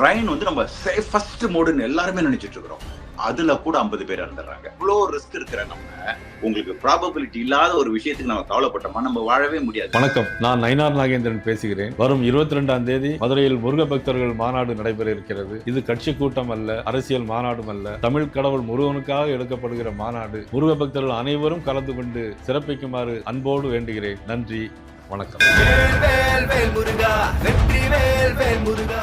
Train வந்து நம்ம safest மோடுன்னு எல்லாருமே நினைச்சிட்டு இருக்கிறோம். அதுல கூட ஐம்பது பேர் இறந்துடுறாங்க. இவ்வளோ ரிஸ்க் இருக்கிற நம்ம உங்களுக்கு ப்ராபபிலிட்டி இல்லாத ஒரு விஷயத்துக்கு நம்ம கவலைப்பட்டோமா நம்ம வாழவே முடியாது. வணக்கம். நான் நயனார் நாகேந்திரன் பேசுகிறேன். வரும் இருபத்தி ரெண்டாம் தேதி மதுரையில் முருக பக்தர்கள் மாநாடு நடைபெற இருக்கிறது இது கட்சி கூட்டம் அல்ல அரசியல் மாநாடும் அல்ல. தமிழ் கடவுள் முருகனுக்காக எடுக்கப்படுகிற மாநாடு. முருக பக்தர்கள் அனைவரும் கலந்து கொண்டு சிறப்பிக்குமாறு அன்போடு வேண்டுகிறேன். நன்றி. வணக்கம். வேல் வேல் முருகா வெற்றி வேல் வேல் முருகா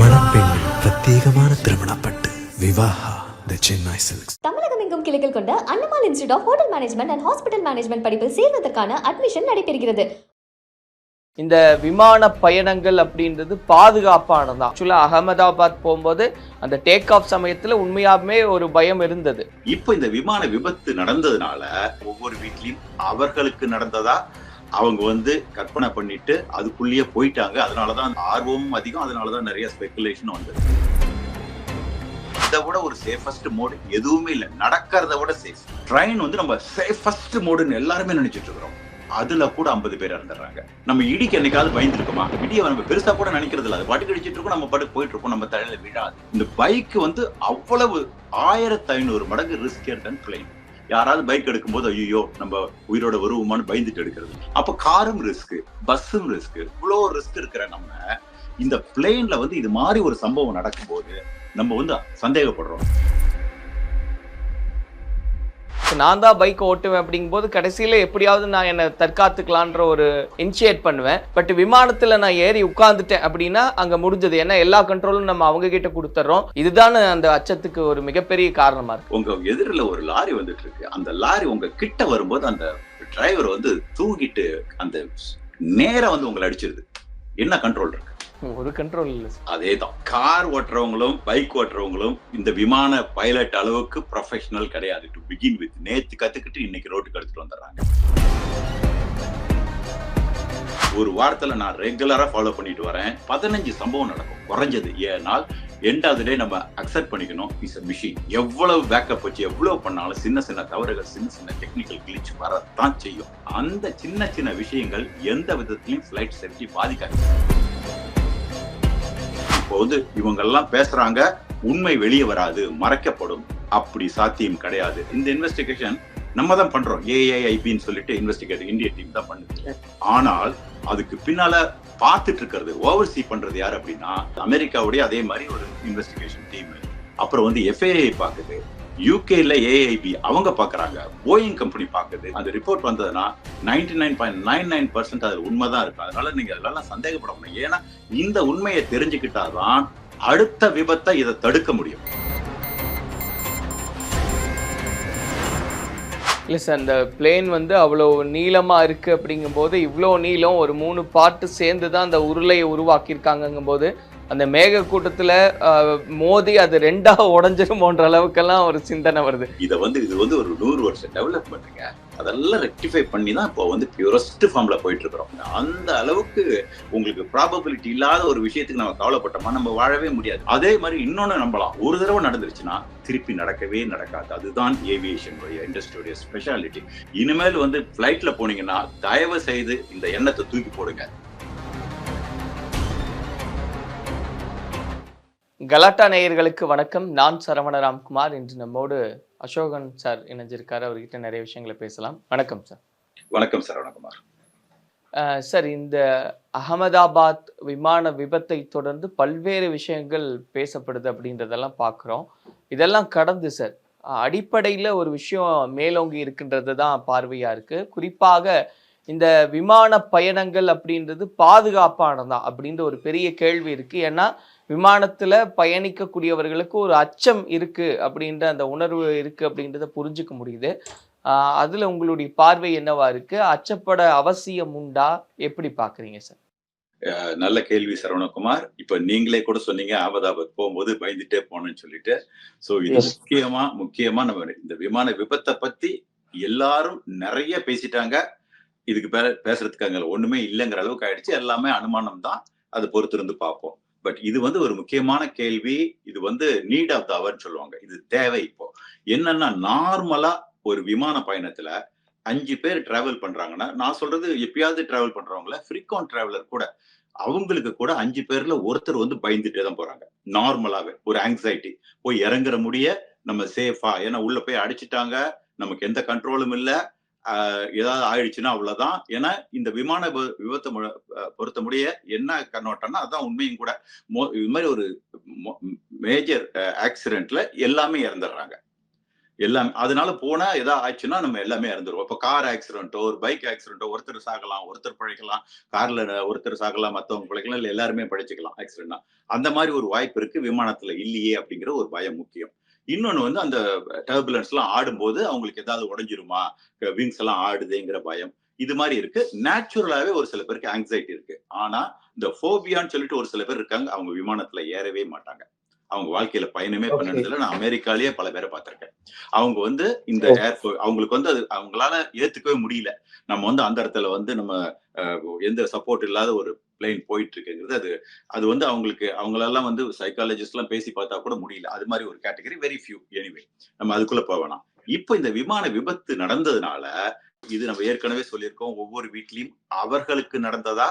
மணப்பெண்ணின் பிரத்யேகமான திருமணப்பட்டு விவாஹா த சென்னை சில்க்ஸ் தமிழகம் எங்கும் கிளைகள் கொண்ட Annamal institute of hotel management and hospital management படிப்பில் சேர்வதற்கான அட்மிஷன் நடைபெறுகிறது. இந்த விமான பயணங்கள் அப்படின்றது பாதுகாப்பானதான் ஆக்சுவலாக அகமதாபாத் போகும்போது அந்த டேக் ஆஃப் சமயத்துல உண்மையாலுமே ஒரு பயம் இருந்தது. இப்போ இந்த விமான விபத்து நடந்ததுனால ஒவ்வொரு வீட்லயும் அவர்களுக்கு நடந்ததா அவங்க வந்து கற்பனை பண்ணிட்டு அதுக்குள்ளேயே போயிட்டாங்க. அதனாலதான் ஆர்வமும் அதிகம். அதனாலதான் நிறைய ஸ்பெகுலேஷன் வந்தது. இதை விட ஒரு சேஃபஸ்ட் மோடு எதுவுமே இல்லை. நடக்கிறத விட சேஃப் ட்ரெயின் வந்து நம்ம சேஃபஸ்ட் மோடுன்னு எல்லாருமே நினைச்சிட்டு இருக்கிறோம். அதுல கூட ஐம்பது பேர் இறந்துடுறாங்க. நம்ம இடிக்கு என்னைக்காவது பயந்துருக்குமா? இடியை நம்ம பெருசா கூட நினைக்கிறது இல்லை. அது பாட்டுக்கு அடிச்சிட்டு இருக்கோம். நம்ம பாட்டுக்கு போயிட்டு இருக்கோம் நம்ம தலையில விழாது. இந்த பைக் வந்து அவ்வளவு ஆயிரத்தி ஐநூறு மடங்கு ரிஸ்க் தன் பிளைன் யாராவது பைக் எடுக்கும்போது ஐயோ நம்ம உயிரோட வருவோமான்னு பயந்துட்டு எடுக்கிறது. அப்ப காரும் ரிஸ்க் பஸ்ஸும் ரிஸ்க் இவ்வளோ ரிஸ்க் இருக்கிற நம்ம இந்த பிளேன்ல வந்து இது மாதிரி ஒரு சம்பவம் நடக்கும்போது நம்ம வந்து சந்தேகப்படுறோம். நான் தான் பைக் ஓட்டுவேன் அப்படிங்கும்போது கடைசியில் எப்படியாவது நான் என்னை தற்காத்துக்கலான்ற ஒரு இனிஷியேட் பண்ணுவேன். பட் விமானத்தில் நான் ஏறி உட்காந்துட்டேன் அப்படின்னா அங்கே முடிஞ்சது. ஏன்னா எல்லா கண்ட்ரோலும் நம்ம அவங்க கிட்ட கொடுத்துட்றோம் இதுதான் அந்த அச்சத்துக்கு ஒரு மிகப்பெரிய காரணமா இருக்கு. உங்க எதிரில் ஒரு லாரி வந்துட்டு இருக்கு. அந்த லாரி உங்க கிட்ட வரும்போது அந்த டிரைவர் வந்து தூங்கிட்டு அந்த நேரம் வந்து உங்களை அடிச்சிருது. என்ன கண்ட்ரோல் இருக்கு? ஒரு கண்ட்ரோல் இல்லை அதே தான் கார் ஓட்டுறவங்களும் பைக் ஓட்டுறவங்களும் இந்த விமான பைலட் அளவுக்கு ப்ரொஃபஷனல் கிடையாது. டு பிகின் வித் நேத்து கத்துக்கிட்டு இன்னைக்கு ரோட்டுக்கு எடுத்துட்டு வந்துடுறாங்க. ஒரு வாரத்துல நான் ரெகுலரா ஃபாலோ பண்ணிட்டு வரேன். பதினஞ்சு சம்பவம் நடக்கும். குறைஞ்சது. ஏனால் எண்ட் ஆஃப் டே நம்ம அக்செப்ட் பண்ணிக்கணும். இஸ் அ மிஷின் எவ்வளவு பேக்கப் வச்சு எவ்வளவு பண்ணாலும் சின்ன சின்ன தவறுகள் சின்ன சின்ன டெக்னிக்கல் கிளிச் வரத்தான் செய்யும். அந்த சின்ன சின்ன விஷயங்கள் எந்த விதத்திலையும் ஃபிளைட் சேஃப்டி பாதிக்காது. இப்போ வந்து இவங்க எல்லாம் பேசுறாங்க உண்மை வெளியே வராது மறைக்கப்படும். அப்படி சாத்தியம் கிடையாது. இந்த இன்வெஸ்டிகேஷன் நம்ம தான் பண்றோம் ஏஐஐபின்னு சொல்லிட்டு இன்வெஸ்டிகேட் இந்திய டீம் தான் பண்ணுது. ஆனால் அதுக்கு பின்னால பார்த்துட்டு இருக்கிறது ஓவர்சி பண்றது யார் அப்படின்னா அமெரிக்காவுடைய அதே மாதிரி ஒரு இன்வெஸ்டிகேஷன் டீம் அப்புறம் வந்து எஃப்ஐஐ பாக்குது யூகேல ஏஐபி அவங்க பாக்குறாங்க. போயிங் கம்பெனி பாக்குது. அந்த ரிப்போர்ட் வந்ததுன்னா ninety nine point nine nine percent அது உண்மைதான் இருக்கும் அதனால நீங்க அதெல்லாம் சந்தேகப்பட முடியும் ஏன்னா இந்த உண்மையை தெரிஞ்சுக்கிட்டாதான் அடுத்த விபத்தை இதை தடுக்க முடியும். இல்லை சார் அந்த பிளேன் வந்து அவ்வளோ நீளமாக இருக்குது அப்படிங்கும்போது இவ்வளோ நீளம் ஒரு மூணு பார்ட்டு சேர்ந்து தான் அந்த உருளையை உருவாக்கியிருக்காங்கங்கும்போது அந்த மேக கூட்டத்துல மோதி அது ரெண்டாக உடஞ்சிருமோன்ற அளவுக்கெல்லாம் ஒரு சிந்தனை வருது. இதை வந்து இது வந்து ஒரு நூறு வருஷம் டெவலப்மெண்ட்டுங்க அதெல்லாம் ரெக்டிஃபை பண்ணி தான் இப்போ வந்து பியூரஸ்ட் ஃபார்ம்ல போயிட்டு இருக்கிறோம் அந்த அளவுக்கு உங்களுக்கு ப்ராபபிலிட்டி இல்லாத ஒரு விஷயத்துக்கு நம்ம கவலைப்பட்டோமா நம்ம வாழவே முடியாது. அதே மாதிரி இன்னொன்னு நம்பலாம். ஒரு தடவை நடந்துருச்சுன்னா திருப்பி நடக்கவே நடக்காது. அதுதான் ஏவியேஷன் இண்டஸ்ட்ரியோடைய ஸ்பெஷாலிட்டி இனிமேல் வந்து ஃப்ளைட்ல போனீங்கன்னா தயவு செய்து இந்த எண்ணத்தை தூக்கி போடுங்க. கலாட்டா நேயர்களுக்கு வணக்கம். நான் சரவண ராம்குமார். இன்று நம்மோடு அசோகன் சார் இணைஞ்சிருக்காரு. அவர்கிட்ட நிறைய விஷயங்களை பேசலாம். வணக்கம் சார். வணக்கம் சரவணகுமார் சார் இந்த அகமதாபாத் விமான விபத்தை தொடர்ந்து பல்வேறு விஷயங்கள் பேசப்படுது அப்படின்றதெல்லாம் பார்க்குறோம். இதெல்லாம் கடந்து சார் அடிப்படையில் ஒரு விஷயம் மேலோங்கி இருக்கின்றது தான் பார்வையாக இருக்குது குறிப்பாக இந்த விமான பயணங்கள் அப்படின்றது பாதுகாப்பானதா அப்படின்ற ஒரு பெரிய கேள்வி இருக்குது ஏன்னா விமானத்தில் பயணிக்கக்கூடியவர்களுக்கு ஒரு அச்சம் இருக்குது அப்படின்ற அந்த உணர்வு இருக்குது அப்படின்றத புரிஞ்சுக்க முடியுது. ஆஹ் அதுல உங்களுடைய பார்வை என்னவா இருக்கு? அச்சப்பட அவசியம் உண்டா? எப்படி பாக்குறீங்க சார்? நல்ல கேள்வி சரவணகுமார். இப்ப நீங்களே கூட சொன்னீங்க அகமதாபாத் போகும்போது பயந்துட்டே போனேன்னு சொல்லிட்டு. சோ இது. முக்கியமா முக்கியமா நம்ம இந்த விமான விபத்தை பத்தி எல்லாரும் நிறைய பேசிட்டாங்க. இதுக்கு பே- பேசுறதுக்கு அங்க ஒண்ணுமே இல்லைங்கிற அளவுக்கு ஆயிடுச்சு. எல்லாமே அனுமானம் தான் அதை பொறுத்திருந்து பார்ப்போம். பட் இது வந்து ஒரு முக்கியமான கேள்வி. இது வந்து நீட் ஆஃப் த அவர்னு சொல்லுவாங்க. இது தேவை இப்போ. என்னன்னா நார்மலா ஒரு விமான பயணத்துல அஞ்சு பேர் டிராவல் பண்றாங்கன்னா நான் சொல்றது எப்பயாவது டிராவல் பண்றவங்கள ஃப்ரீக்வன்ட் டிராவலர் கூட அவங்களுக்கு கூட அஞ்சு பேர்ல ஒருத்தர் வந்து பயந்துட்டே தான் போறாங்க. நார்மலாவே ஒரு ஆங்ஸைட்டி போய் இறங்குற முடிய நம்ம சேஃபா ஏன்னா உள்ள போய் அடிச்சிட்டாங்க. நமக்கு எந்த கண்ட்ரோலும் இல்லை. ஏதாவது ஆயிடுச்சுன்னா அவ்வளவுதான். ஏன்னா இந்த விமான விபத்தை மு- பொறுத்த முடிய என்ன கண்ணோட்டம்னா அதுதான் உண்மையும் கூட. மோ- இது மாதிரி ஒரு மேஜர் ஆக்சிடென்ட்ல எல்லாமே இறந்துடுறாங்க. எல்லாம் அதனால போனா ஏதாவது ஆச்சுன்னா நம்ம எல்லாமே இறந்துருவோம். இப்போ கார் ஆக்சிடென்ட்டோ ஒரு பைக் ஆக்சிடென்ட்டோ ஒருத்தர் சாகலாம் ஒருத்தர் பழைக்கலாம். கார்ல ஒருத்தர் சாகலாம் மத்தவங்க பிழைக்கலாம் இல்லை எல்லாருமே பழைச்சிக்கலாம் ஆக்சிடென்ட்னா. அந்த மாதிரி ஒரு வாய்ப்பு இருக்கு. விமானத்துல இல்லையே அப்படிங்கிற ஒரு பயம் முக்கியம். இன்னொன்னு வந்து அந்த டர்புலன்ஸ் எல்லாம் ஆடும்போது அவங்களுக்கு ஏதாவது உடைஞ்சிருமா? விங்ஸ் எல்லாம் ஆடுதேங்கிற பயம். இது மாதிரி இருக்கு. நேச்சுரலாவே ஒரு சில பேருக்கு ஆங்ஸைட்டி இருக்கு. ஆனா இந்த ஃபோபியான்னு சொல்லிட்டு ஒரு சில பேர் இருக்காங்க. அவங்க விமானத்துல ஏறவே மாட்டாங்க. அவங்க வாழ்க்கையில பயணமே. பண்ணதில்ல. நான் அமெரிக்காலேயே பல பேரை பார்த்திருக்கேன். அவங்க வந்து இந்த. ஏர் அவங்களுக்கு வந்து அது அவங்களால ஏத்துக்கவே முடியல. நம்ம வந்து அந்த இடத்துல வந்து நம்ம எந்த சப்போர்ட் இல்லாத ஒரு பிளேன் போயிட்டு இருக்குங்கிறது அது அது வந்து அவங்களுக்கு அவங்களெல்லாம் வந்து சைக்காலஜிஸ்ட்லாம் பேசி பார்த்தா கூட முடியல. அது மாதிரி ஒரு கேட்டகரி வெரி ஃபியூ எனிவே நம்ம அதுக்குள்ள போக வேணாம். இப்போ இந்த விமான விபத்து நடந்ததுனால இது நம்ம ஏற்கனவே சொல்லியிருக்கோம் ஒவ்வொரு வீட்லயும் அவர்களுக்கு நடந்ததா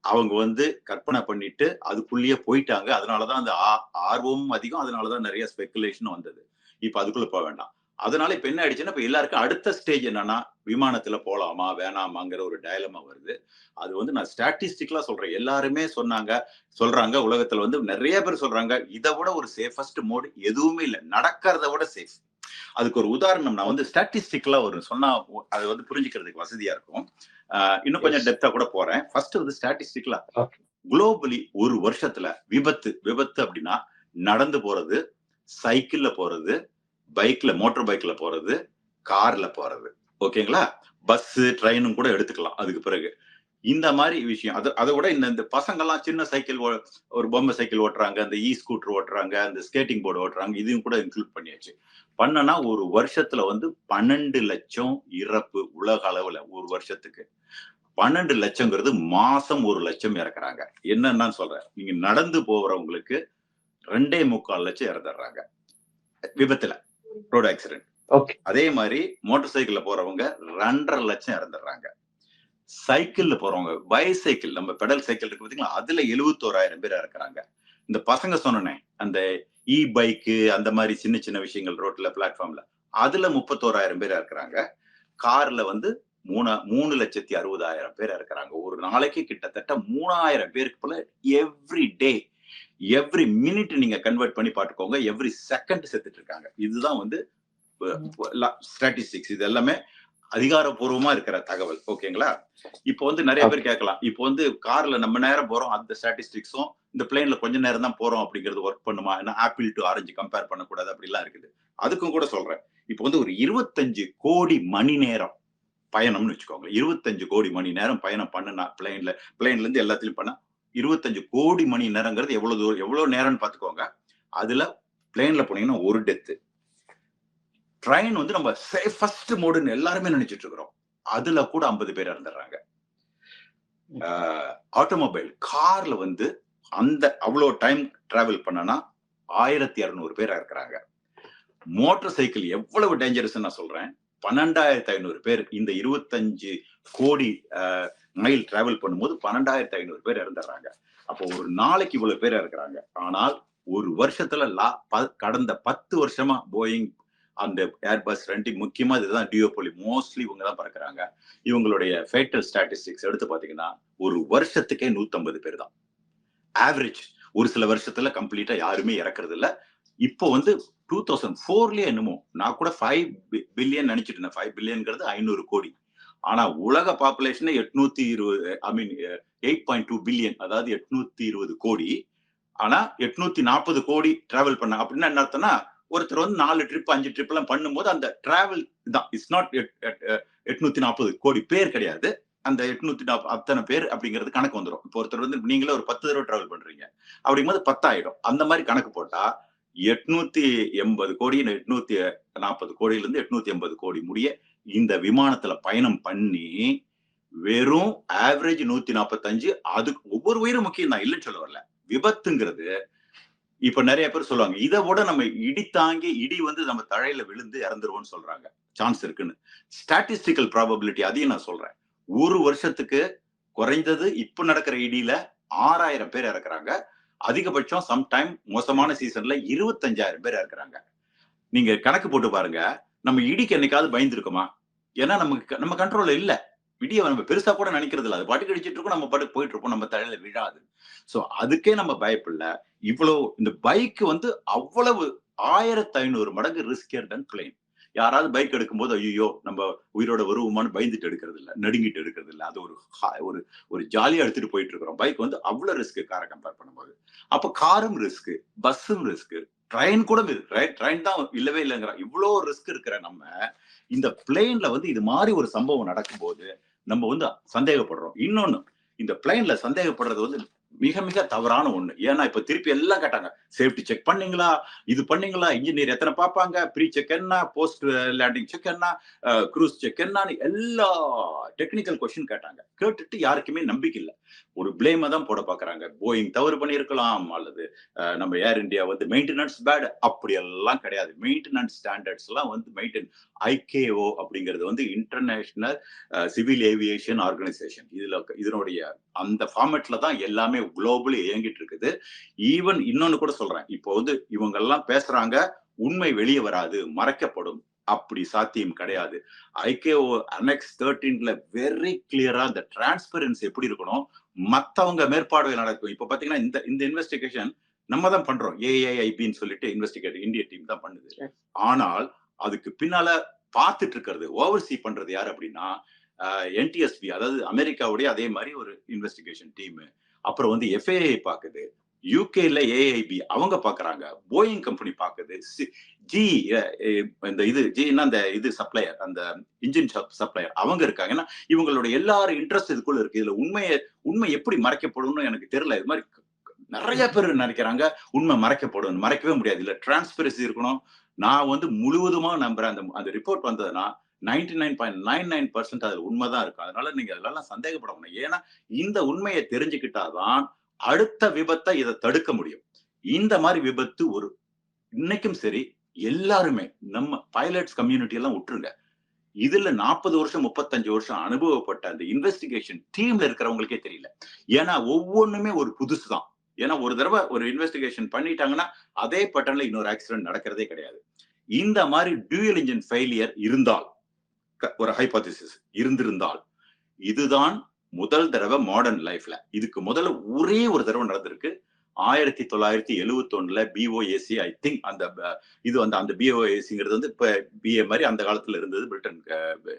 அவங்க வந்து கற்பனை பண்ணிட்டு அதுக்குள்ளேயே போயிட்டாங்க. அதனாலதான் அந்த ஆ- ஆர்வமும் அதிகம். அதனாலதான் நிறைய ஸ்பெக்குலேஷன் வந்தது. இப்ப அதுக்குள்ள போக வேண்டாம். அதனால இப்ப என்ன ஆயிடுச்சுன்னா இப்ப எல்லாருக்கும் அடுத்த ஸ்டேஜ் என்னன்னா விமானத்துல போலாமா வேணாமாங்கிற ஒரு டயலமா வருது. அது வந்து நான் ஸ்டாட்டிஸ்டிக்கலா சொல்றேன். எல்லாருமே சொன்னாங்க சொல்றாங்க உலகத்துல வந்து நிறைய பேர் சொல்றாங்க இதை விட ஒரு சேஃபஸ்ட் மோடு எதுவுமே இல்லை. நடக்கிறத விட சேஃப் அதுக்கு ஒரு உதாரணம் நான் வந்து ஸ்டாட்டிஸ்டிக்கலா ஒரு சொன்னா அது வந்து புரிஞ்சுக்கிறதுக்கு வசதியா இருக்கும். ஆஹ் இன்னும் கொஞ்சம். டெப்தா கூட போறேன். ஃபர்ஸ்ட் வந்து ஸ்டாட்டிஸ்டிக்கலா. குளோபலி ஒரு வருஷத்துல விபத்து விபத்து அப்படின்னா நடந்து போறது சைக்கிள்ல போறது பைக்ல மோட்டர் பைக்ல போறது கார்ல போறது. ஓகேங்களா? பஸ் ட்ரெயினும் கூட எடுத்துக்கலாம் அதுக்கு பிறகு. இந்த மாதிரி விஷயம். அது அதை விட இந்த இந்த பசங்கள்லாம் சின்ன சைக்கிள் ஓ- ஒரு பொம்மை சைக்கிள் ஓட்டுறாங்க அந்த இ ஸ்கூட்டர் ஓட்டுறாங்க அந்த ஸ்கேட்டிங் போர்டு ஓட்டுறாங்க இதையும் கூட இன்க்ளூட் பண்ணியாச்சு. பண்ணனா ஒரு வருஷத்துல வந்து பன்னெண்டு லட்சம் இறப்பு உலக அளவுல ஒரு வருஷத்துக்கு. பன்னெண்டு லட்சங்கிறது மாசம் ஒரு லட்சம் இறக்குறாங்க. என்னன்னு சொல்றேன். நீங்க நடந்து போறவங்களுக்கு ரெண்டே முக்கால் லட்சம் இறந்துடுறாங்க. விபத்துல. ரோடு ஆக்சிடென்ட் அதே மாதிரி மோட்டார் சைக்கிள்ல போறவங்க ரெண்டரை லட்சம் இறந்துடுறாங்க. சைக்கிள்ல போறவங்க பைசைக்கிள் நம்ம பெடல் சைக்கிள் இருக்கு பாத்தீங்களா? அதுல எழுபத்தோராயிரம் பேர் இறக்குறாங்க இந்த பசங்க சொன்னனே அந்த இ பைக்கு அந்த மாதிரி சின்ன சின்ன விஷயங்கள் ரோட்ல பிளாட்ஃபார்ம்ல அதுல முப்பத்தோராயிரம் பேர் இறக்குறாங்க கார்ல வந்து மூணு மூணு லட்சத்தி அறுபதாயிரம் பேர் இறக்குறாங்க ஒரு நாளைக்கு கிட்டத்தட்ட மூணாயிரம் பேருக்கு போல எவ்ரி டே எவ்ரி மினிட் நீங்க கன்வெர்ட் பண்ணி பாத்துக்கோங்க எவ்ரி செகண்ட் செத்துட்டு இருக்காங்க இதுதான் வந்து ஸ்டாட்டிஸ்டிக்ஸ் இது எல்லாமே அதிகாரப்பூர்வமா இருக்கிற தகவல். ஓகேங்களா? இப்போ வந்து நிறைய பேர் கேட்கலாம். இப்போ வந்து கார்ல நம்ம நேரம் போறோம் அந்த ஸ்டாட்டிஸ்டிக்ஸும் இந்த பிளேன்ல கொஞ்ச நேரம் தான் போறோம் அப்படிங்கிறது ஒர்க் பண்ணுமா? ஏன்னா ஆப்பிள் டு ஆரஞ்சு கம்பேர் பண்ணக்கூடாது அப்படிலாம் இருக்குது. அதுக்கும் கூட சொல்றேன். இப்போ வந்து ஒரு இருபத்தஞ்சு கோடி மணி நேரம் பயணம்னு வச்சுக்கோங்க இருபத்தஞ்சு கோடி மணி நேரம் பயணம் பண்ணுனா பிளேன்ல பிளேன்ல இருந்து எல்லாத்துலயும் பண்ணா இருபத்தஞ்சு கோடி மணி நேரங்கிறது எவ்வளவு தூரம் எவ்வளவு நேரம்னு பாத்துக்கோங்க அதுல பிளேன்ல போனீங்கன்னா ஒரு டெத்து ட்ரெயின் வந்து நம்ம சேஃபஸ்ட் மோடுன்னு எல்லாருமே நினைச்சிட்டு இருக்கிறோம். அதுல கூட ஐம்பது பேர் இறந்துடுறாங்க. ஆட்டோமொபைல் கார்ல வந்து அந்த அவ்வளோ டைம் டிராவல் பண்ணனா ஆயிரத்தி இரநூறு பேர் இருக்கிறாங்க மோட்டார் சைக்கிள் எவ்வளவு டேஞ்சரஸ் நான் சொல்றேன். பன்னெண்டாயிரத்தி ஐநூறு பேர் இந்த இருபத்தஞ்சு கோடி மைல் டிராவல் பண்ணும்போது பன்னெண்டாயிரத்தி ஐநூறு பேர் இறந்துடுறாங்க. அப்போ ஒரு நாளைக்கு இவ்வளவு பேர் இருக்கிறாங்க. ஆனால் ஒரு வருஷத்துல லா ப- கடந்த பத்து வருஷமா போயிங் அந்த ஏர்பஸ் ரெண்டு முக்கியமா இதுதான் டியோபோலி மோஸ்ட்லி இவங்க தான் பறக்குறாங்க. இவங்களுடைய ஃபேட்டல் ஸ்டாட்டிஸ்டிக்ஸ் எடுத்து பாத்தீங்கன்னா ஒரு வருஷத்துக்கே 150 பேர் தான். ஆவரேஜ் ஒரு சில வருஷத்துல கம்ப்ளீட்டா யாருமே இறக்குறது இல்ல. இப்போ வந்து டூ தௌசண்ட் ஃபோர்லயே என்னமோ நான் கூட ஃபைவ் பில்லியன் நினைச்சிட்டு இருந்தேன். ஃபைவ் பில்லியன்ங்கிறது ஐநூறு கோடி. ஆனா உலக பாப்புலேஷன் எட்நூத்தி இருபது I mean eight point two billion அதாவது எட்நூத்தி இருபது கோடி. ஆனா எட்நூத்தி நாற்பது கோடி டிராவல் பண்ணாங்க அப்படின்னா என்ன அர்த்தம்னா ஒருத்தர் வந்து நாலு ட்ரிப் அஞ்சு ட்ரிப் எல்லாம் பண்ணும்போது அந்த டிராவல் தான் இட்ஸ் நாட் எட்நூத்தி நாற்பது கோடி பேர் கிடையாது. அந்த எட்நூத்தி நாற்பது அத்தனை பேர் அப்படிங்கிறது கணக்கு வந்துடும் இப்போ ஒருத்தர் வந்து நீங்களே ஒரு பத்து தடவை டிராவல் பண்றீங்க. அப்படிங்கும்போது பத்தாயிடும். அந்த மாதிரி கணக்கு போட்டா எட்நூத்தி எண்பது கோடி எட்நூத்தி நாற்பது கோடியிலிருந்து எட்நூத்தி எண்பது கோடி முடிய இந்த விமானத்துல பயணம் பண்ணி வெறும் ஆவரேஜ் நூத்தி நாற்பத்தஞ்சு அதுக்கு ஒவ்வொரு உயிரும் முக்கியம் தான் இல்லைன்னு சொல்ல வரல. விபத்துங்கிறது இப்ப நிறைய பேர் சொல்லுவாங்க இதை விட நம்ம இடி தாங்கி இடி வந்து நம்ம தழையில விழுந்து இறந்துருவோம்னு சொல்றாங்க. சான்ஸ் இருக்குன்னு. ஸ்டாட்டிஸ்டிக்கல் ப்ராபபிலிட்டி அதையும் நான் சொல்றேன். ஒரு வருஷத்துக்கு குறைந்தது இப்ப நடக்கிற இடியில ஆறாயிரம் பேர் இறக்குறாங்க. அதிகபட்சம் சம்டைம் மோசமான சீசன்ல இருபத்தஞ்சாயிரம் பேர் இறக்குறாங்க. நீங்க கணக்கு போட்டு பாருங்க. நம்ம இடிக்கு என்னைக்காவது பயந்துருக்குமா? ஏன்னா நமக்கு நம்ம கண்ட்ரோல்ல இல்ல. விடிய நம்ம பெருசா கூட நினைக்கிறது இல்லை. அது பாட்டுக்கு அடிச்சிட்டு இருக்கோம் நம்ம பாட்டுக்கு போயிட்டு இருப்போம் நம்ம தலையில விழாது. சோ அதுக்கே நம்ம பயப்படல இவ்வளவு இந்த பைக் வந்து அவ்வளவு ஆயிரத்தி ஐநூறு மடங்கு ரிஸ்கியர் தன் கிளைம் யாராவது பைக் எடுக்கும்போது ஐயோ நம்ம உயிரோட வருவோமான்னு பயந்துட்டு எடுக்கிறது இல்ல. நடுங்கிட்டு எடுக்கிறது இல்லை. அது ஒரு ஹா- ஒரு ஒரு ஜாலியா எடுத்துட்டு போயிட்டு இருக்கிறோம். பைக் வந்து அவ்வளவு ரிஸ்க் காரை கம்பேர் பண்ணும்போது. அப்ப காரும் ரிஸ்க் பஸ்ஸும் ரிஸ்க் ட்ரெயின் கூட ட்ரெயின் தான் இல்லவே இல்லைங்கிற. இவ்வளோ ரிஸ்க் இருக்கிற நம்ம இந்த பிளேன்ல வந்து இது மாதிரி ஒரு சம்பவம் நடக்கும்போது நம்ம வந்து சந்தேகப்படுறோம். இன்னொன்னு இந்த பிளைன்ல சந்தேகப்படுறது வந்து மிக மிக தவறான ஒண்ணு. ஏன்னா இப்ப திருப்பி எல்லாம் கேட்டாங்க சேஃப்டி செக் பண்ணீங்களா? இது பண்ணீங்களா? இன்ஜினியர் எத்தனை பார்ப்பாங்க? ப்ரீ செக் என்ன? போஸ்ட் லேண்டிங் செக் என்ன? க்ரூஸ் செக் என்னன்னு எல்லா டெக்னிக்கல் கொஸ்டின் கேட்டாங்க. கேட்டுட்டு யாருக்குமே நம்பிக்கை இல்லை. ஒரு பிளேமை தான் போட பாக்குறாங்க போயிங் தவறு பண்ணியிருக்கலாம் அல்லது அஹ், நம்ம ஏர் இந்தியா வந்து மெயின்டெனன்ஸ் பேட் அப்படி எல்லாம் கிடையாது. மெயின்டெனன்ஸ் ஸ்டாண்டர்ட்ஸ் எல்லாம் வந்து மெயின்டைன் ஐகேஓ அப்படிங்கிறது வந்து இன்டர்நேஷனல் சிவில் ஏவியேஷன் ஆர்கனைசேஷன் இதுல இதனுடைய அந்த ஃபார்மேட்ல தான் எல்லாமே குளோபலி இயங்கிட்டு இருக்குது. ஈவன் இன்னொன்னு கூட சொல்றேன். இப்போ வந்து இவங்க எல்லாம் பேசுறாங்க உண்மை வெளியே வராது மறைக்கப்படும். அப்படி சாத்தியம் கிடையாது. ஐகேஓ அனெக்ஸ் தேர்ட்டீன்ல வெரி கிளியரா இந்த டிரான்ஸ்பரன்சி எப்படி இருக்கணும்? மத்தவங்க மேற்பார்வை நடக்கும். இப்ப பாத்தீங்கன்னா இந்த இந்த இன்வெஸ்டிகேஷன் நம்ம தான் பண்றோம் ஏஐஐபின்னு சொல்லிட்டு இன்வெஸ்டிகேட் இந்திய டீம் தான் பண்ணுது. ஆனால் அதுக்கு பின்னால பார்த்துட்டு இருக்கிறது ஓவர்சி பண்றது யார் அப்படின்னா என்டிஎஸ்பி அதாவது அமெரிக்காவுடைய அதே மாதிரி ஒரு இன்வெஸ்டிகேஷன் டீம் அப்புறம் வந்து எஃப்ஏஐ பாக்குது. யூகேல ஏஐபி அவங்க பாக்குறாங்க. போயிங் கம்பெனி பாக்குது. ஜி இந்த இது ஜின்னா அந்த இது சப்ளையர் அந்த இன்ஜின் சப்ளையர் அவங்க இருக்காங்க. ஏன்னா இவங்களோட எல்லாரும் இன்ட்ரெஸ்ட் இதுக்குள்ள இருக்கு. இதுல உண்மையை உண்மை எப்படி மறைக்கப்படும்னு எனக்கு தெரியல. இது மாதிரி நிறைய பேர் நினைக்கிறாங்க. உண்மை மறைக்கப்படும். மறைக்கவே முடியாது. இல்ல டிரான்ஸ்பரன்சி இருக்கணும். நான் வந்து முழுவதுமா நம்புறேன். அந்த அந்த ரிப்போர்ட் வந்ததுன்னா ninety nine point nine nine percent அதுல உண்மைதான் இருக்கும். அதனால நீங்க அதெல்லாம் சந்தேகப்பட முடியும் ஏன்னா இந்த உண்மையை தெரிஞ்சுக்கிட்டாதான் அடுத்த விபத்தை இதை தடுக்க முடியும். இந்த மாதிரி விபத்து ஒரு இன்னைக்கும் சரி எல்லாருமே நம்ம பைலட்ஸ் கம்யூனிட்டி எல்லாம் விட்டுருங்க இதுல நாற்பது வருஷம் முப்பத்தஞ்சு வருஷம் அனுபவப்பட்ட அந்த இன்வெஸ்டிகேஷன் டீம்ல இருக்கிறவங்களுக்கே தெரியல. ஏன்னா ஒவ்வொன்றுமே ஒரு புதுசு தான். ஏன்னா ஒரு தடவை ஒரு இன்வெஸ்டிகேஷன் பண்ணிட்டாங்கன்னா அதே பட்டன்ல இன்னொரு ஆக்சிடென்ட் நடக்கிறதே கிடையாது. இந்த மாதிரி டியூயல் இன்ஜின் ஃபெயிலியர் இருந்தால் ஒரு ஹைபோதிசிஸ் இருந்திருந்தால் இதுதான் முதல் தடவை மாடர்ன் லைஃப்ல இதுக்கு முதல்ல ஒரே ஒரு தடவை நடந்திருக்கு. ஆயிரத்தி தொள்ளாயிரத்தி எழுவத்தி ஒண்ணுல பிஓஏசி ஐ திங்க் அந்த இது வந்து அந்த பிஓஏசிங்கிறது வந்து இப்ப பிஏ மாதிரி அந்த காலத்துல இருந்தது பிரிட்டன்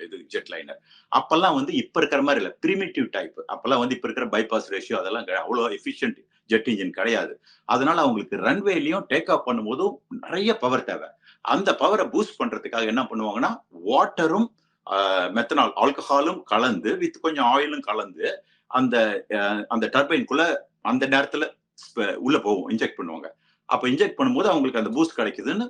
இது ஜெட் லைனர் அப்பெல்லாம் வந்து இப்ப இருக்கிற மாதிரி இல்ல. பிரிமிட்டிவ் டைப் அப்பெல்லாம் வந்து இப்ப இருக்கிற பைபாஸ் ரேஷியோ அதெல்லாம் அவ்வளவு எஃபிஷியன்ட் ஜெட் இன்ஜின் கிடையாது. அதனால அவங்களுக்கு ரன்வேலையும் டேக் ஆஃப் பண்ணும்போதும் நிறைய பவர் தேவை. அந்த பவரை பூஸ்ட் பண்றதுக்காக என்ன பண்ணுவாங்கன்னா வாட்டரும் மெத்தனால் ஆல்கஹாலும் கலந்து வித் கொஞ்சம் ஆயிலும் கலந்து அந்த அந்த டர்பைனுக்குள்ள அந்த நேரத்துல உள்ள போகும் இன்ஜெக்ட் பண்ணுவாங்க. அப்ப இன்ஜெக்ட் பண்ணும்போது அவங்களுக்கு அந்த பூஸ்ட் கிடைக்குதுன்னு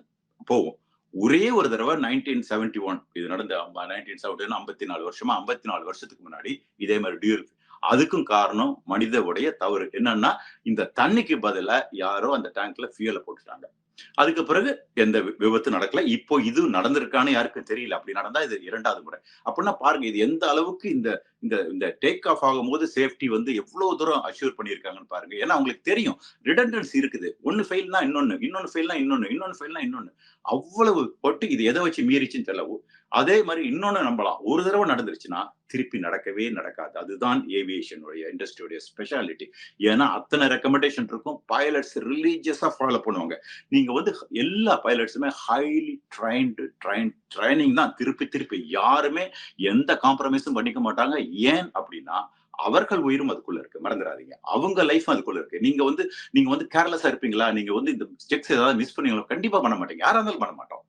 போகும். ஒரே ஒரு தடவை நைன்டீன் செவன்டி ஒன் இது நடந்த நைன்டீன் செவன்டி ஐம்பத்தி நாலு வருஷமா ஐம்பத்தி நாலு வருஷத்துக்கு முன்னாடி இதே மாதிரி டியூல் அதுக்கும் காரணம் மனித உடைய தவறு. என்னன்னா இந்த தண்ணிக்கு பதிலா யாரோ அந்த டேங்க்ல ஃபியூலை போட்டுட்டாங்க. அதுக்கு பிறகு எந்த விபத்து நடக்கல. இப்போ இது நடந்திருக்கான்னு யாருக்கும் தெரியல. அப்படி நடந்தா இது இரண்டாவது முறை. அப்படின்னா பாருங்க இது எந்த அளவுக்கு இந்த இந்த இந்த டேக் ஆஃப் ஆகும்போது சேஃப்டி வந்து எவ்வளவு தூரம் அஷ்யூர் பண்ணியிருக்காங்கன்னு பாருங்க. ஏன்னா அவங்களுக்கு தெரியும். ரிடண்டன்ஸ் இருக்குது. ஒன்னு ஃபெயில்னா இன்னொன்னு இன்னொன்னு ஃபெயில்னா இன்னொன்னு இன்னொன்னு ஃபெயில்னா இன்னொன்னு. அவ்வளவு போட்டு இது எதை வச்சு மீறிச்சுன்னு தெரியல. அதே மாதிரி இன்னொன்னு நம்பலாம். ஒரு தடவை நடந்துருச்சுன்னா திருப்பி நடக்கவே நடக்காது. அதுதான் ஏவியேஷனுடைய இண்டஸ்ட்ரியோடைய ஸ்பெஷாலிட்டி ஏன்னா அத்தனை ரெக்கமெண்டேஷன் இருக்கும். பைலட்ஸ் ரிலீஜியஸா ஃபாலோ பண்ணுவாங்க. நீங்க வந்து எல்லா பைலட்ஸுமே ஹைலி ட்ரைன்டு ட்ரைன் ட்ரைனிங் தான். திருப்பி திருப்பி யாருமே எந்த காம்ப்ரமைஸும் பண்ணிக்க மாட்டாங்க. ஏன் அப்படின்னா அவர்கள் உயிரும் அதுக்குள்ள இருக்கு. மறந்துடாதீங்க. அவங்க லைஃப் அதுக்குள்ள இருக்கு. நீங்க வந்து நீங்க வந்து கேர்லெஸ்ஸா இருப்பீங்களா? நீங்க வந்து இந்த ஸ்டெக்ஸ் ஏதாவது மிஸ் பண்ணீங்களா? கண்டிப்பா பண்ண மாட்டீங்க. யாரா இருந்தாலும் பண்ண மாட்டோம்.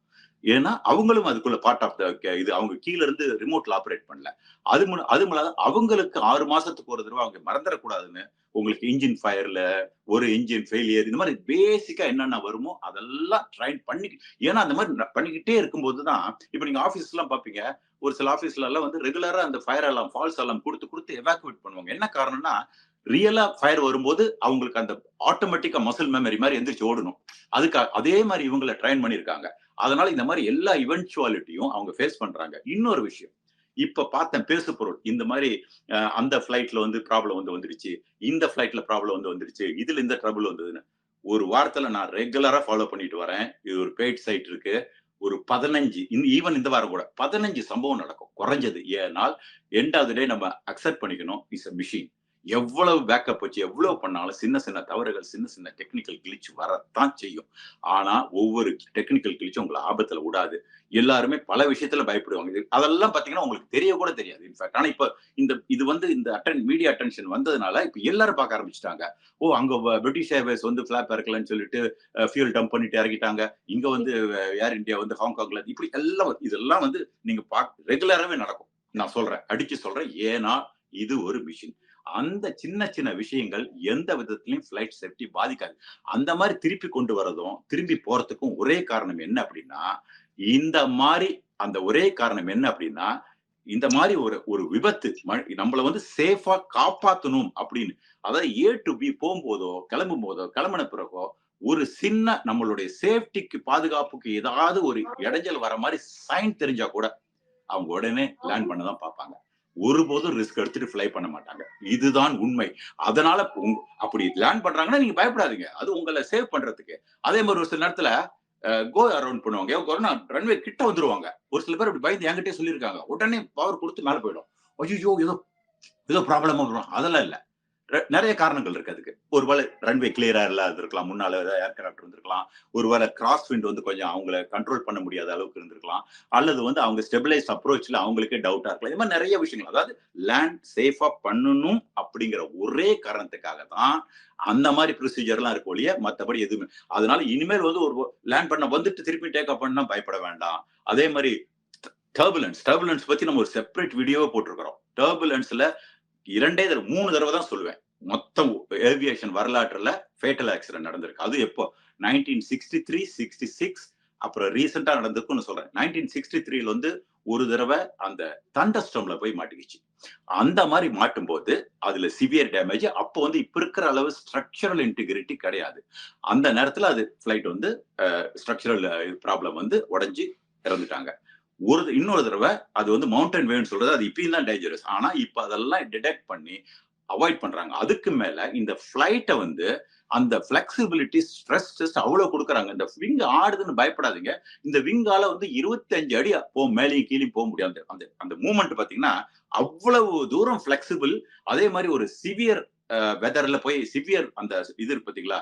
ஏன்னா அவங்களும் அதுக்குள்ள பார்ட் ஆஃப் த இது அவங்க கீழ இருந்து ரிமோட்ல ஆப்ரேட் பண்ணல. அது மூலம் அது மூலம் அவங்களுக்கு ஆறு மாசத்துக்கு ஒரு தடவை அவங்க மறந்துடக்கூடாதுன்னு உங்களுக்கு இன்ஜின் ஃபயர்ல ஒரு இன்ஜின் ஃபெயிலியர் இந்த மாதிரி பேசிக்கா என்னென்ன வருமோ அதெல்லாம் ட்ரைன் பண்ணி ஏன்னா அந்த மாதிரி பண்ணிக்கிட்டே இருக்கும்போது தான் இப்போ நீங்க ஆஃபீஸ் எல்லாம் பாப்பீங்க. ஒரு சில ஆஃபீஸ்ல எல்லாம் வந்து ரெகுலரா அந்த ஃபயர் அலாம் ஃபால்ஸ் அலாம் கொடுத்து கொடுத்து எவாக்குவேட் பண்ணுவாங்க. என்ன காரணம்னா ரியலா ஃபயர் வரும்போது அவங்களுக்கு அந்த ஆட்டோமேட்டிக்கா மசில் மெமரி மாதிரி எந்திரிச்சு ஓடணும். அதுக்கு அதே மாதிரி இவங்களை ட்ரைன் பண்ணியிருக்காங்க. அதனால இந்த மாதிரி எல்லா இவென்ச்சுவாலிட்டியும் அவங்க ஃபேஸ் பண்றாங்க. இன்னொரு விஷயம் இப்ப பார்த்தேன் பேசு பொருள் இந்த மாதிரி அந்த ஃபிளைட்ல வந்து ப்ராப்ளம் வந்து வந்துருச்சு இந்த ஃபிளைட்ல ப்ராப்ளம் வந்து வந்துருச்சு இதுல இந்த ட்ரபிள் வந்ததுன்னு ஒரு வாரத்துல நான் ரெகுலரா ஃபாலோ பண்ணிட்டு வரேன். இது ஒரு பெய்ட் சைட் இருக்கு. ஒரு பதினஞ்சு ஈவன் இந்த வாரம் கூட பதினஞ்சு சம்பவம் நடக்கும். குறைஞ்சது. ஏனால் எண்டாவது டே நம்ம அக்செப்ட் பண்ணிக்கணும். இஸ் அ மிஷின் எவ்வளவு பேக்கப் வச்சு எவ்வளவு பண்ணாலும் சின்ன சின்ன தவறுகள் சின்ன சின்ன டெக்னிக்கல் கிளிச் வரத்தான் செய்யும். ஆனா ஒவ்வொரு டெக்னிக்கல் கிளிச்சும் உங்களை ஆபத்துல விடாது. எல்லாருமே பல விஷயத்துல பயப்படுவாங்க. இது அதெல்லாம் பாத்தீங்கன்னா உங்களுக்கு தெரிய கூட தெரியாது. இன்ஃபேக்ட் ஆனா இப்ப இந்த இது வந்து இந்த அட்டன் மீடியா அட்டென்ஷன் வந்ததுனால இப்ப எல்லாரும் பார்க்க ஆரம்பிச்சிட்டாங்க. ஓ அங்க பிரிட்டிஷ் ஏர்வேஸ் வந்து பிளாப் இறக்கலன்னு சொல்லிட்டு ஃபியூல் டம்ப் பண்ணிட்டு இறக்கிட்டாங்க இங்க வந்து ஏர் இந்தியா வந்து ஹாங்காங்ல இப்படி எல்லாம் இதெல்லாம் வந்து நீங்க பா ரெகுலராகவே நடக்கும். நான் சொல்றேன் அடிச்சு சொல்றேன். ஏன்னா இது ஒரு மிஷின் அந்த சின்ன சின்ன விஷயங்கள் எந்த விதத்திலையும் ஃபிளைட் சேஃப்டி பாதிக்காது. அந்த மாதிரி திருப்பி கொண்டு வரதும் திரும்பி போறதுக்கும் ஒரே காரணம் என்ன அப்படின்னா இந்த மாதிரி அந்த ஒரே காரணம் என்ன அப்படின்னா இந்த மாதிரி ஒரு ஒரு விபத்து நம்மளை நம்மள வந்து சேஃபா காப்பாத்தணும் அப்படின்னு. அதாவது ஏ டு பி போகும்போதோ கிளம்பும் போதோ கிளம்பின பிறகோ ஒரு சின்ன நம்மளுடைய சேஃப்டிக்கு பாதுகாப்புக்கு ஏதாவது ஒரு இடைஞ்சல் வர மாதிரி சைன் தெரிஞ்சா கூட அவங்க உடனே லேண்ட் பண்ண தான் பார்ப்பாங்க. ஒருபோதும் ரிஸ்க் எடுத்துட்டு ஃப்ளை பண்ண மாட்டாங்க. இதுதான் உண்மை. அதனால அப்படி லேண்ட் பண்றாங்கன்னா நீங்க பயப்படாதீங்க. அது உங்களை சேவ் பண்றதுக்கு. அதே மாதிரி ஒரு சில நேரத்துல கோ அரௌண்ட் பண்ணுவாங்க. கொரோனா ரன்வே கிட்ட வந்துருவாங்க. ஒரு சில பேர் அப்படி பயந்து என்கிட்டே சொல்லியிருக்காங்க. உடனே பவர் கொடுத்து மேல போயிடும். ஐயோ ஏதோ ஏதோ ப்ராப்ளமா அதெல்லாம் இல்லை. நிறைய காரணங்கள் இருக்கு அதுக்கு. ஒருவேளை ரன்வே கிளியரா இல்லாத இருக்கலாம் முன்னால ஏர்கிராஃப்ட் இருந்திருக்கலாம். ஒருவேளை கிராஸ் விண்ட் வந்து கொஞ்சம் அவங்கள கண்ட்ரோல் பண்ண முடியாத அளவுக்கு இருந்திருக்கலாம். அல்லது வந்து அவங்க ஸ்டெபிலைஸ் அப்ரோச்ல அவங்களுக்கே டவுட்டா இருக்கலாம். இது மாதிரி நிறைய விஷயங்கள். அதாவது லேண்ட் சேஃபா பண்ணணும் அப்படிங்கிற ஒரே காரணத்துக்காக தான் அந்த மாதிரி ப்ரொசீஜர்லாம் இருக்கும் ஒழிய மற்றபடி எதுவுமே. அதனால இனிமேல் வந்து ஒரு லேண்ட் பண்ண வந்துட்டு திருப்பி டேக் அப் பண்ணா பயப்பட வேண்டாம். அதே மாதிரி டர்புலன்ஸ் டர்புலன்ஸ் பத்தி நம்ம ஒரு செப்பரேட் வீடியோவை போட்டிருக்கிறோம். டர்புலன்ஸ்ல இரண்டே தடவை மூணு தடவை தான் சொல்லுவேன். மொத்தம் ஏவியேஷன் வரலாற்றுல ஃபேட்டல் ஆக்சிடென்ட் நடந்திருக்கு. அது எப்போ? Nineteen sixty three sixty six அப்புறம் ரீசெண்டா நடந்திருக்குன்னு சொல்றேன். நைன்டீன் சிக்ஸ்டி த்ரீல வந்து ஒரு தடவை அந்த தண்டஸ்டம்ல போய் மாட்டிக்கிச்சு. அந்த மாதிரி மாட்டும் போது அதுல சிவியர் டேமேஜ் அப்போ வந்து இப்ப இருக்கிற அளவு ஸ்ட்ரக்சரல் இன்டிகிரிட்டி கிடையாது. அந்த நேரத்துல அது ஃபிளைட் வந்து ஸ்ட்ரக்சரல் ப்ராப்ளம் வந்து உடஞ்சி இறந்துட்டாங்க. ஒரு இன்னொரு தடவை அது வந்து மவுண்டன் வேவ்னு சொல்றது அது இப்பயும் தான் டேஞ்சரஸ் ஆனா இப்ப அதெல்லாம் டிடெக்ட் பண்ணி அவாய்ட் பண்றாங்க. அதுக்கு மேல இந்த ஃபிளைட்டை வந்து அந்த பிளெக்சிபிலிட்டி ஸ்ட்ரெஸ் டெஸ்ட் அவ்வளவு கொடுக்குறாங்க. இந்த விங் ஆடுதுன்னு பயப்படாதீங்க. இந்த விங்கால வந்து இருபத்தஞ்சு அடி போ மேலேயும் கீழே போக முடியாது. அந்த அந்த மூமெண்ட் பாத்தீங்கன்னா அவ்வளவு தூரம் பிளெக்சிபிள் அதே மாதிரி ஒரு சிவியர் வெதர்ல போய் சிவியர் அந்த இது இருக்கு பாத்தீங்களா?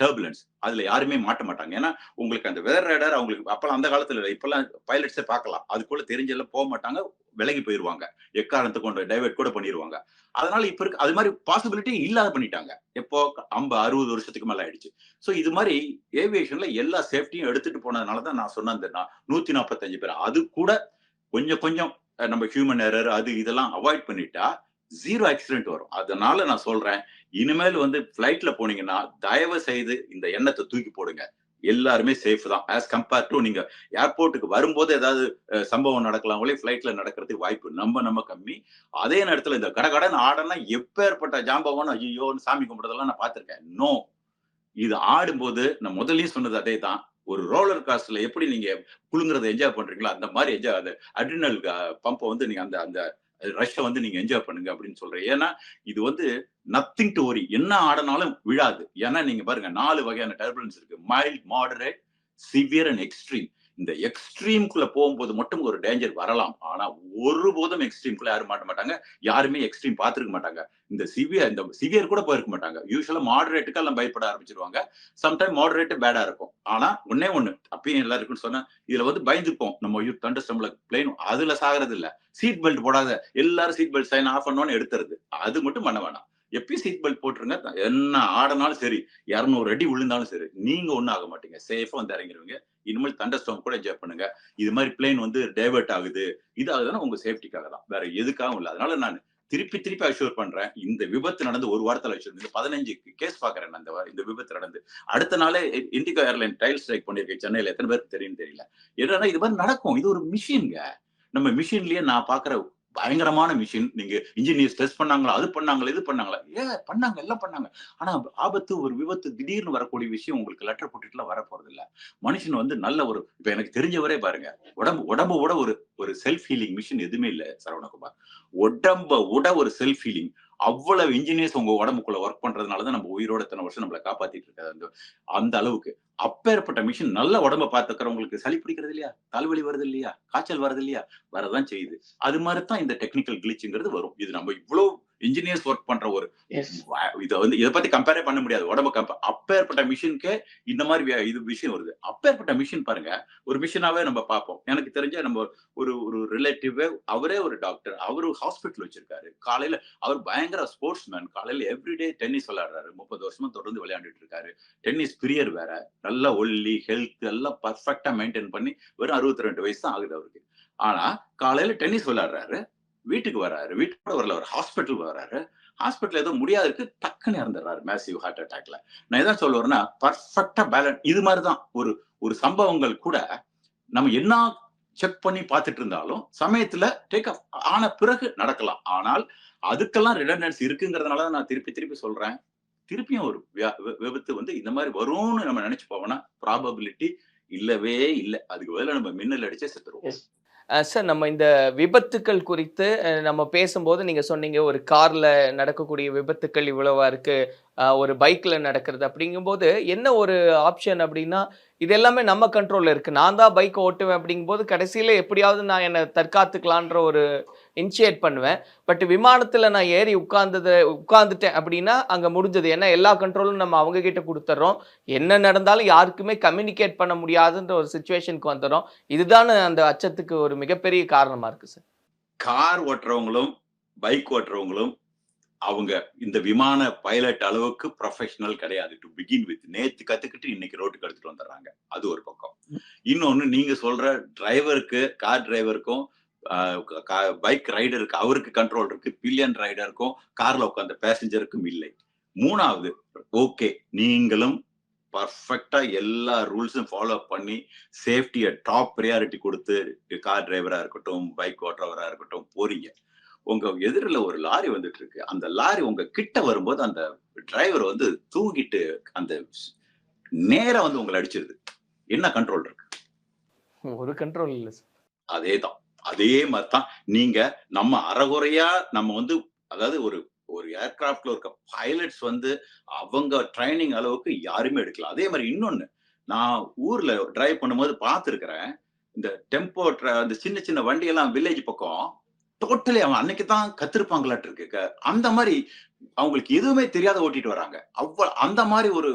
டர்புலன்ஸ் அதுல யாருமே மாட்ட மாட்டாங்க. ஏன்னா உங்களுக்கு அந்த வெதர் ரேடர் அவங்களுக்கு அப்பெல்லாம் அந்த காலத்துல இல்லை. இப்பெல்லாம் பைலட்ஸே பார்க்கலாம். அதுக்குள்ள தெரிஞ்செல்லாம் போக மாட்டாங்க. விலகி போயிருவாங்க. எக்காரணத்தை கொண்டு டைவர்ட் கூட பண்ணிடுவாங்க அதனால இப்ப இருக்கு அது மாதிரி பாசிபிலிட்டி இல்லாத பண்ணிட்டாங்க. எப்போ? ஐம்பது அறுபது வருஷத்துக்கு மேல ஆயிடுச்சு. ஸோ இது மாதிரி ஏவியேஷன்ல எல்லா சேஃப்டியும் எடுத்துட்டு போனதுனால தான் நான் சொன்ன அந்த நூத்தி நாற்பத்தஞ்சு பேர். அது கூட கொஞ்சம் கொஞ்சம் நம்ம ஹியூமன் எரர் அது இதெல்லாம் அவாய்ட் பண்ணிட்டா ஜீரோ ஆக்சிடென்ட் வரும். அதனால நான் சொல்றேன் இனிமேல் வந்து ஃபிளைட்ல போனீங்கன்னா தயவு செய்து இந்த எண்ணத்தை தூக்கி போடுங்க. எல்லாருமே சேஃப் தான். ஆஸ் கம்பேர் டு நீங்க ஏர்போர்ட்டுக்கு வரும்போது ஏதாவது சம்பவம் நடக்கலாம் ஒளி ஃபிளைட்ல நடக்கிறதுக்கு வாய்ப்பு நம்ம நம்ம கம்மி. அதே நேரத்துல இந்த கடகடன் ஆடனா எப்பேற்பட்ட ஜாம்பவன் ஐயோன்னு சாமி கும்பிடுறதெல்லாம் நான் பார்த்திருக்கேன். நோ இது ஆடும்போது நான் முதல்லயும் சொன்னது அதே தான் ஒரு ரோலர் காஸ்ட்ல எப்படி நீங்க குழுங்குறதை என்ஜாய் பண்றீங்களோ அந்த மாதிரி என்ஜாய் அது அட்ரினல் பம்பை வந்து நீங்க அந்த அந்த ரஷ்யா வந்து நீங்க என்ஜாய் பண்ணுங்க அப்படின்னு சொல்றேன். ஏன்னா இது வந்து நத்திங் டு ஒரி என்ன ஆடினாலும் விழாது. ஏன்னா நீங்க பாருங்க நாலு வகையான டர்புலன்ஸ் இருக்கு. Mild moderate severe and extreme இந்த எக்ஸ்ட்ரீம்குள்ள போகும்போது மட்டும் ஒரு டேஞ்சர் வரலாம். ஆனா ஒருபோதும் எக்ஸ்ட்ரீம்குள்ள யாரும் மாட்ட மாட்டாங்க. யாருமே எக்ஸ்ட்ரீம் பார்த்துருக்க மாட்டாங்க. இந்த சிவியர் இந்த சிவியர் கூட போயிருக்க மாட்டாங்க. யூஸ்வலா மாடரேட்டுக்கு எல்லாம் பயப்பட ஆரம்பிச்சிருவாங்க. சம்டைம் மாடரேட் பேடா இருக்கும். ஆனா ஒன்னே ஒண்ணு அப்பயும் எல்லாருக்கும் சொன்னா இதுல வந்து பயந்துப்போம் நம்ம ஐயோ தண்டர் ஸ்டம்ல பிளைன் அதுல சாகிறது இல்ல. சீட் பெல்ட் போடாத. எல்லாரும் சீட் பெல்ட் சைன் ஆஃப் பண்ணோன்னு எடுத்துறது. அது மட்டும் பண்ண வேணாம். எப்பயும் சீட் பெல்ட் போட்டுருங்க. என்ன ஆடினாலும் சரி இரநூறு அடி விழுந்தாலும் சரி நீங்க ஒண்ணும் ஆக மாட்டீங்க. சேஃபா வந்து இறங்கிடுவீங்க இனிமேல் தண்டர் ஸ்டோம் கூட என்ஜாய் பண்ணுங்க. இது மாதிரி பிளேன் வந்து டைவெர்ட் ஆகுது. இது ஆகுதுன்னா உங்க சேஃப்டிக்காக தான். வேற எதுக்காகவும் இல்லை. அதனால நான் திருப்பி திருப்பி அஷூர் பண்றேன். இந்த விபத்து நடந்து ஒரு வாரத்துல அஷூர் இந்த பதினஞ்சு கேஸ் பாக்குறேன் நான் இந்த இந்த விபத்து நடந்து. அடுத்த நாளே இண்டிகோ ஏர்லைன் டைல் ஸ்ட்ரைக் பண்ணிருக்கேன் சென்னையில. எத்தனை பேருக்கு தெரியும் தெரியல. என்னன்னா இது மாதிரி நடக்கும். இது ஒரு மிஷின்ங்க நம்ம மிஷின்லயே நான் பாக்குற பயங்கரமான மிஷின் நீங்க இன்ஜினியர்ஸ் டெஸ்ட் பண்ணாங்களா அது பண்ணாங்களா இது பண்ணாங்களா? ஏ பண்ணாங்க எல்லாம் பண்ணாங்க. ஆனா ஆபத்து ஒரு விபத்து திடீர்னு வரக்கூடிய விஷயம் உங்களுக்கு லெட்டர் போட்டுட்டுலாம் வர போறது இல்ல மனுஷன் வந்து நல்ல ஒரு இப்ப எனக்கு தெரிஞ்சவரே பாருங்க. உடம்பு உடம்போட ஒரு ஒரு செல்ஃப் ஹீலிங் மிஷின் எதுவுமே இல்ல சரவணகுமார். உடம்ப விட ஒரு செல்ஃப் ஹீலிங் அவ்வளவு இன்ஜினியர்ஸ் உங்க உடம்புக்குள்ள ஒர்க் பண்றதுனாலதான் நம்ம உயிரோட இத்தனை வருஷம் நம்மளை காப்பாத்திட்டு இருக்காது அந்த அந்த அளவுக்கு. அப்பேற்பட்ட மிஷின் நல்ல உடம்ப பார்த்துக்கிறவங்களுக்கு சளி பிடிக்கிறது இல்லையா? தலைவலி வருது இல்லையா? காய்ச்சல் வருது இல்லையா? வரதான் செய்யுது. அது மாதிரி தான் இந்த டெக்னிக்கல் கிளிச்சுங்கிறது வரும். இது நம்ம இவ்வளவு இன்ஜினியர்ஸ் ஒர்க் பண்ற ஒரு இதை வந்து இதை பத்தி கம்பேரே பண்ண முடியாது. உடம்ப கம்பேர் அப்பேற்பட்ட மிஷினுக்கு இந்த மாதிரி இது விஷயம் வருது. அப்பேற்பட்ட மிஷின் பாருங்க ஒரு மிஷினாவே நம்ம பார்ப்போம். எனக்கு தெரிஞ்ச நம்ம ஒரு ஒரு ரிலேட்டிவே அவரே ஒரு டாக்டர் அவரு ஹாஸ்பிட்டல் வச்சிருக்காரு. காலையில அவர் பயங்கர ஸ்போர்ட்ஸ் மேன் காலையில எவ்ரிடே டென்னிஸ் விளையாடுறாரு. முப்பது வருஷமா தொடர்ந்து விளையாண்டுட்டு இருக்காரு. டென்னிஸ் பிரியர் வேற. நல்ல ஒல்லி ஹெல்த் எல்லாம் பர்ஃபெக்டா மெயின்டைன் பண்ணி வெறும் அறுபத்தி ரெண்டு வயசு தான் ஆகுது அவருக்கு. ஆனா காலையில டென்னிஸ் விளையாடுறாரு. வீட்டுக்கு வர்றாரு வீட்டுக்கு வரல ஒரு ஹாஸ்பிட்டல் வர்றாரு ஹாஸ்பிட்டல் ஏதோ முடியாது இருக்கு டக்குன்னு இறந்துடுறாரு மேசிவ் ஹார்ட் அட்டாக்ல நான் எதான் சொல்ல வரேன்னா பர்ஃபெக்டா பேலன்ஸ் இது மாதிரிதான் ஒரு ஒரு சம்பவங்கள் கூட நம்ம என்ன செக் பண்ணி பார்த்துட்டு இருந்தாலும் சமயத்துல டேக் ஆஃப் ஆன பிறகு நடக்கலாம். ஆனால் அதுக்கெல்லாம் ரிடண்டன்ஸ் இருக்குங்கிறதுனால தான் நான் திருப்பி திருப்பி சொல்றேன். திருப்பியும் ஒரு விபத்து வந்து இந்த மாதிரி வரும்னு நம்ம நினைச்சு போவோம்னா ப்ராபபிலிட்டி இல்லவே இல்லை. அதுக்கு பதிலா நம்ம மின்னல் அடிச்சே செத்துருவோம். சார் நம்ம இந்த விபத்துக்கள் குறித்து நம்ம பேசும்போது நீங்கள் சொன்னீங்க ஒரு காரில் நடக்கக்கூடிய விபத்துக்கள் இவ்வளவா இருக்குது ஒரு பைக்கில் நடக்கிறது அப்படிங்கும்போது என்ன ஒரு ஆப்ஷன் அப்படின்னா இது எல்லாமே நம்ம கண்ட்ரோலில் இருக்குது நான் தான் பைக் ஓட்டுவேன் அப்படிங்கும்போது கடைசியில் எப்படியாவது நான் என்னை தற்காத்துக்கலான்ற ஒரு இனிஷியேட் பண்ணுவேன். பட் விமானத்தில் நான் ஏறி உட்கார்ந்தது உட்காந்துட்டேன் அப்படின்னா அங்கே முடிஞ்சது. ஏன்னா எல்லா கண்ட்ரோலும் நம்ம அவங்கக்கிட்ட கொடுத்துட்றோம் என்ன நடந்தாலும் யாருக்குமே கம்யூனிகேட் பண்ண முடியாதுன்ற ஒரு சுச்சுவேஷனுக்கு வந்துடும் இதுதான் அந்த அச்சத்துக்கு ஒரு மிகப்பெரிய காரணமாக இருக்குது சார் கார் ஓட்டுறவங்களும் பைக் ஓட்டுறவங்களும் அவங்க இந்த விமான பைலட் அளவுக்கு ப்ரொஃபஷனல் கிடையாது. டு பிகின் வித் நேத்து கத்துக்கிட்டு இன்னைக்கு ரோட்டுக்கு எடுத்துட்டு வந்துடுறாங்க. அது ஒரு பக்கம். இன்னொன்னு நீங்க சொல்ற டிரைவருக்கு கார் டிரைவருக்கும் பைக் ரைடருக்கு அவருக்கு கண்ட்ரோல் இருக்கு. பில்லியன் ரைடருக்கும் கார்ல உட்காந்த பேசஞ்சருக்கும் இல்லை. மூணாவது ஓகே நீங்களும் பர்ஃபெக்டா எல்லா ரூல்ஸும் ஃபாலோ பண்ணி சேஃப்டியை டாப் ப்ரியாரிட்டி கொடுத்து கார் டிரைவரா இருக்கட்டும் பைக் ஓட்டுறவரா இருக்கட்டும் போறீங்க. உங்க எதிரில ஒரு லாரி வந்துட்டு இருக்கு அந்த லாரி உங்க கிட்ட வரும்போது அந்த டிரைவர் வந்து தூங்கிட்டு அந்த நேரா வந்து உங்களை அடிச்சிருது. என்ன கண்ட்ரோல் இருக்கு? ஒரு கண்ட்ரோல் இல்லை சார் அதேதான். அதே மாதிரி தான் நீங்க நம்ம அறகுறையா நம்ம வந்து அதாவது ஒரு ஒரு ஏர்கிராஃப்ட்ல இருக்க பைலட்ஸ் வந்து அவங்க ட்ரைனிங் அளவுக்கு யாருமே எடுக்கல. அதே மாதிரி இன்னொன்னு நான் ஊர்ல டிரைவ் பண்ணும்போது பார்த்துருக்கிறேன். இந்த டெம்போ அந்த சின்ன சின்ன வண்டி எல்லாம் வில்லேஜ் பக்கம் டோட்டலி அவன் அன்னைக்கு தான் கத்திருப்பாங்களாட்டு இருக்கு. அந்த மாதிரி அவங்களுக்கு எதுவுமே தெரியாத ஓட்டிட்டு வராங்க. அவ்வளவு அந்த மாதிரி ஒரு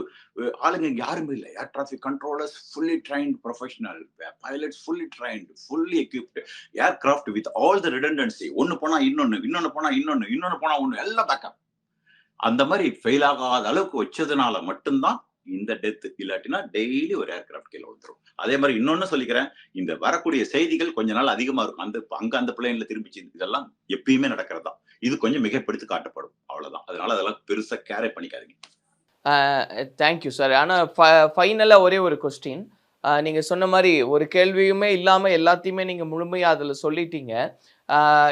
ஆளுங்க யாருமே இல்லை. Air traffic controllers fully trained professional pilots fully trained fully equipped aircraft with all the redundancy ஒன்னு போனா இன்னொன்னு இன்னொன்னு போனா இன்னொன்னு இன்னொன்னு போனா ஒன்னு எல்லாம் பேக்கப் அந்த மாதிரி ஃபெயில் ஆகாத அளவுக்கு வச்சதுனால மட்டும்தான் இந்த டெத் இல்லாட்டினா டெய்லி ஒரு ஏர்கிராஃப்ட் கீழே வந்துரும் அதே மாதிரி இன்னொன்னு சொல்லிக்கிறேன். இந்த வரக்கூடிய செய்திகள் கொஞ்ச நாள் அதிகமா இருக்கும். அந்த அங்க அந்த பிளேன்ல திரும்பிச்சு இதெல்லாம் எப்பயுமே நடக்கிறது தான். இது கொஞ்சம் மிகப்படுத்தி காட்டப்படும். அவ்வளவுதான். அதனால அதெல்லாம் பெருசா கேரே பண்ணிக்காதீங்க. தேங்க்யூ சார் ஆனால் ஃபைனலாக ஒரே ஒரு கொஸ்டின் நீங்கள் சொன்ன மாதிரி ஒரு கேள்வியுமே இல்லாமல் எல்லாத்தையுமே நீங்கள் முழுமையாக அதில் சொல்லிட்டீங்க.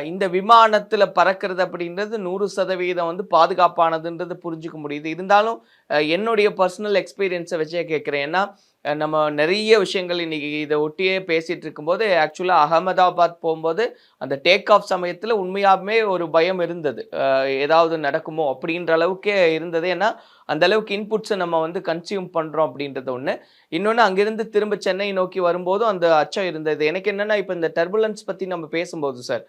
இந்த விமானத்தில் பறக்கிறது அப்படின்றது நூறு சதவீதம் வந்து பாதுகாப்பானதுன்றது புரிஞ்சுக்க முடியுது. இருந்தாலும் என்னுடைய பர்சனல் எக்ஸ்பீரியன்ஸை வச்சே கேட்குறேன். ஏன்னா நம்ம நிறைய விஷயங்கள் இன்றைக்கி இதை ஒட்டியே பேசிகிட்டு இருக்கும்போது ஆக்சுவலாக அகமதாபாத் போகும்போது அந்த டேக் ஆஃப் சமயத்தில் உண்மையாகவே ஒரு பயம் இருந்தது. ஏதாவது நடக்குமோ அப்படின்ற அளவுக்கே இருந்தது. ஏன்னா அந்த அளவுக்கு இன்புட்ஸை நம்ம வந்து கன்சியூம் பண்ணுறோம் அப்படின்றது ஒன்று இன்னொன்று அங்கேருந்து திரும்ப சென்னை நோக்கி வரும்போதும் அந்த அச்சம் இருந்தது. எனக்கு என்னென்னா இப்போ இந்த டர்புலன்ஸ் பற்றி நம்ம பேசும்போது சார்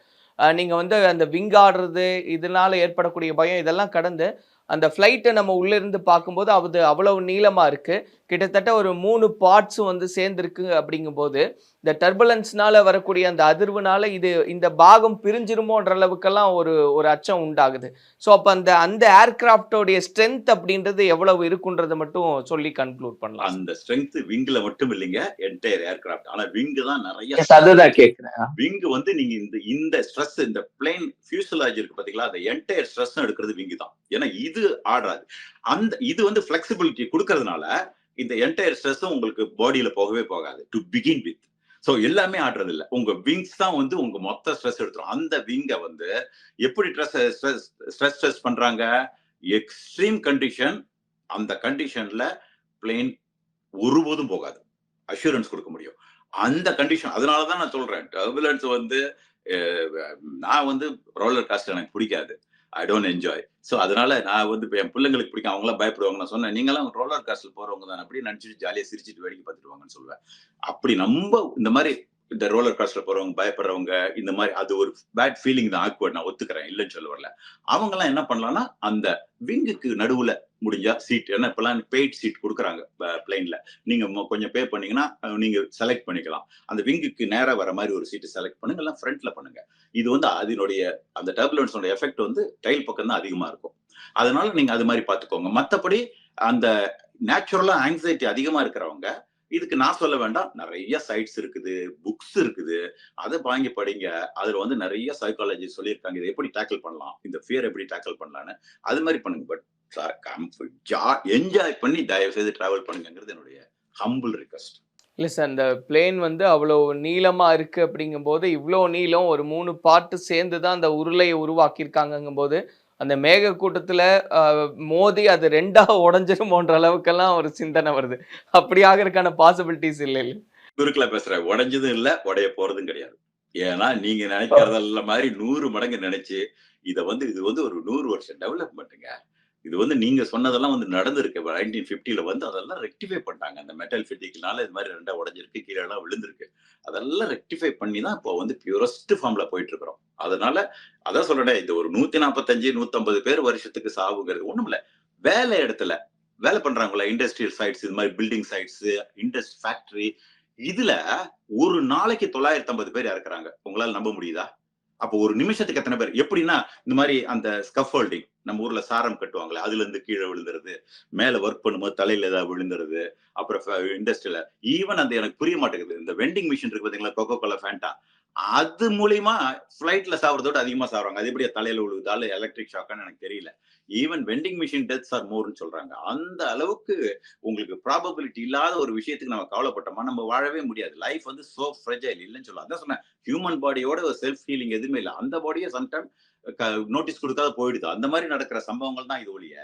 நீங்கள் வந்து அந்த விங் ஆடுறது இதனால் ஏற்படக்கூடிய பயம் இதெல்லாம் கடந்து அந்த ஃப்ளைட்டை நம்ம உள்ளேருந்து பார்க்கும்போது அது அவ்வளவு நீளமாக இருக்குது கிட்டத்தட்ட ஒரு மூணு பார்ட்ஸும் வந்து சேர்ந்துருக்கு அப்படிங்கும்போது இந்த டர்புலன்ஸ்னால வரக்கூடிய அந்த அதிர்வுனால இது இந்த பாகம் பிரிஞ்சிருமோன்ற அளவுக்கெல்லாம் ஒரு ஒரு அச்சம் உண்டாகுது. ஸோ அப்போ அந்த அந்த ஏர்கிராஃப்டோடைய ஸ்ட்ரென்த் அப்படின்றது எவ்வளவு இருக்குன்றதை மட்டும் சொல்லி கன்க்ளூட் பண்ணலாம். அந்த ஸ்ட்ரென்த் விங்ல மட்டும் இல்லைங்க என்டையர் ஏர்கிராஃப்ட் ஆனா விங் தான் நிறைய அதுதான் கேட்குறேன் விங் வந்து நீங்க இந்த இந்த ஸ்ட்ரெஸ் இந்த பிளேன் ஃபியூசலாஜ் இருக்கு பாத்தீங்களா அந்த என்டையர் ஸ்ட்ரெஸ் எடுக்கிறது விங் தான். ஏன்னா இது ஆடாது அந்த இது வந்து ஃபிளெக்சிபிலிட்டி கொடுக்கறதுனால இந்த என்டையர் ஸ்ட்ரெஸ்ஸும் உங்களுக்கு பாடியில போகவே போகாது. டு பிகின் வித் ஸோ எல்லாமே ஆடுறது இல்லை உங்க விங்ஸ் தான் வந்து உங்க மொத்த ஸ்ட்ரெஸ் எடுத்துரும். அந்த விங்க வந்து எப்படி ஸ்ட்ரெஸ் ஸ்ட்ரெஸ் ஸ்ட்ரெஸ் பண்றாங்க? எக்ஸ்ட்ரீம் கண்டிஷன் அந்த கண்டிஷன்ல பிளேன் ஒருபோதும் போகாது. அஷூரன்ஸ் கொடுக்க முடியும். அந்த கண்டிஷன் அதனால தான் நான் சொல்றேன். டர்புலன்ஸ் வந்து நான் வந்து ரோலர் காஸ்ட் எனக்கு பிடிக்காது. ஐ டோன்ட் என்ஜாய் ஸோ அதனால நான் வந்து இப்போ என் பிள்ளைங்களுக்கு பிடிக்கும். அவங்களாம் பயப்படுவாங்க நான் சொன்னேன். நீங்களாம் ரோலர் காஸ்டில் போறவங்க தான். அப்படி நினச்சிட்டு ஜாலியாக சிரிச்சிட்டு வேடிக்கை பார்த்துட்டு வாங்கன்னு சொல்லுவேன். அப்படி நம்ம இந்த மாதிரி இந்த ரோலர் காஸ்ட்ல போறவங்க பயப்படுறவங்க இந்த மாதிரி அது ஒரு பேட் ஃபீலிங் தான் ஆக்வர்ட் நான் ஒத்துக்கிறேன். இல்லைன்னு சொல்ல வரல. அவங்க எல்லாம் என்ன பண்ணலாம்னா அந்த விங்குக்கு நடுவுல முடிஞ்சா சீட் ஏன்னா இப்பெல்லாம் பெய்ட் சீட் கொடுக்குறாங்க பிளைன்ல நீங்க கொஞ்சம் பே பண்ணீங்கன்னா நீங்க செலக்ட் பண்ணிக்கலாம். அந்த விங்குக்கு நேராக வர மாதிரி ஒரு சீட்டு செலக்ட் பண்ணுங்க எல்லாம் ஃப்ரண்ட்ல பண்ணுங்க. இது வந்து அதனுடைய அந்த டர்புலன்ஸோட எஃபெக்ட் வந்து டைல் பக்கம் தான் அதிகமா இருக்கும். அதனால நீங்க அது மாதிரி பாத்துக்கோங்க மத்தபடி அந்த நேச்சுரலா ஆங்ஸைட்டி அதிகமா இருக்கிறவங்க இதுக்கு நான் சொல்ல வேண்டாம் நிறைய சைட்ஸ் இருக்குது புக்ஸ் இருக்குது. அதை வாங்கி படிங்க. அதுல வந்து நிறைய சைக்காலஜி சொல்லியிருக்காங்க. இதை எப்படி டேக்கிள் பண்ணலாம்? இந்த ஃபியர் எப்படி டேக்கிள் பண்ணலான்னு அது மாதிரி பண்ணுங்க. பட் என்ஜாய் பண்ணி தயவு செய்து டிராவல் பண்ணுங்கிறது என்னுடைய ஹம்பிள் ரிக்வஸ்ட் இல்லை சார் அந்த பிளேன் வந்து அவ்வளோ நீளமாக இருக்குது அப்படிங்கும்போது இவ்வளோ நீளம் ஒரு மூணு பார்ட்டு சேர்ந்து தான் அந்த உருளையை உருவாக்கியிருக்காங்கங்கும்போது அந்த மேக கூட்டத்தில் மோதி அது ரெண்டாக உடஞ்சிருமோன்ற அளவுக்கெல்லாம் ஒரு சிந்தனை வருது. அப்படி ஆகிறதுக்கான பாசிபிலிட்டிஸ் இல்லை இல்லை குறுக்கல பேசுறேன் உடைஞ்சதும் இல்ல உடைய போறதும் கிடையாது. ஏன்னா நீங்க நினைக்கிறதெல்லாம் மாதிரி நூறு மடங்கு நினைச்சு இத வந்து இது வந்து ஒரு நூறு வருஷம் டெவலப்மெண்ட்டுங்க இது வந்து நீங்க சொன்னதெல்லாம் வந்து நடந்திருக்கு. நைன்டீன் பிப்டில வந்து அதெல்லாம் ரெக்டிஃபை பண்ணாங்க அந்த மெட்டல் ஃபிட்டிக்னால இது மாதிரி ரெண்டா உடஞ்சிருக்கு கீழே எல்லாம் விழுந்திருக்கு. அதெல்லாம் ரெக்டிஃபை பண்ணி தான் இப்போ வந்து பியூரஸ்ட் ஃபார்ம்ல போயிட்டு இருக்கிறோம் அதனால அதான் சொல்றேன் இந்த ஒரு நூத்தி நாற்பத்தஞ்சு நூத்தம்பது பேர் வருஷத்துக்கு சாவுங்கிறது ஒண்ணும் இல்ல. வேலை இடத்துல வேலை பண்றாங்களா இண்டஸ்ட்ரியல் சைட்ஸ் இது மாதிரி பில்டிங் சைட்ஸ் இண்டஸ்ட் ஃபேக்டரி இதுல ஒரு நாளைக்கு தொள்ளாயிரத்தி ஐம்பது பேர் இறக்குறாங்க. உங்களால நம்ப முடியுதா? அப்போ ஒரு நிமிஷத்துக்கு எத்தனை பேர்? எப்படின்னா இந்த மாதிரி அந்த ஸ்கஃபோல்டிங் நம்ம ஊர்ல சாரம் கட்டுவாங்களே அதுல இருந்து கீழே விழுந்துருது. மேல ஒர்க் பண்ணும்போது தலையில ஏதாவது விழுந்துருது. அப்புறம் இண்டஸ்ட்ரியில ஈவன் அந்த எனக்கு புரிய மாட்டேங்குது. இந்த வெண்டிங் மிஷின் இருக்கு பாத்தீங்களா கொக்கோ கோலா ஃபேண்டா அது மூலியமா ஃபிளைட்ல சாப்பிட்றதோட அதிகமா சாப்பிடுறாங்க அது எப்படியா தலையில விழுகுதால எலக்ட்ரிக் ஷாக்கான்னு எனக்கு தெரியல. Even vending machine deaths are மோர்னு சொல்றாங்க. அந்த அளவுக்கு உங்களுக்கு ப்ராபபிலிட்டி இல்லாத ஒரு விஷயத்துக்கு நம்ம கவலைப்பட்டோமா நம்ம வாழவே முடியாது. லைஃப் வந்து சோ ஃப்ரெஜைல் இல்லைன்னு சொல்லலாம் அதான் சொன்னேன். ஹியூமன் பாடியோட ஒரு செல்ஃப் ஃபீலிங் எதுவுமே இல்லை. அந்த பாடியை சம்டைம் நோட்டீஸ் கொடுக்காத போயிடுது. அந்த மாதிரி நடக்கிற சம்பவங்கள் தான் இது ஒழிய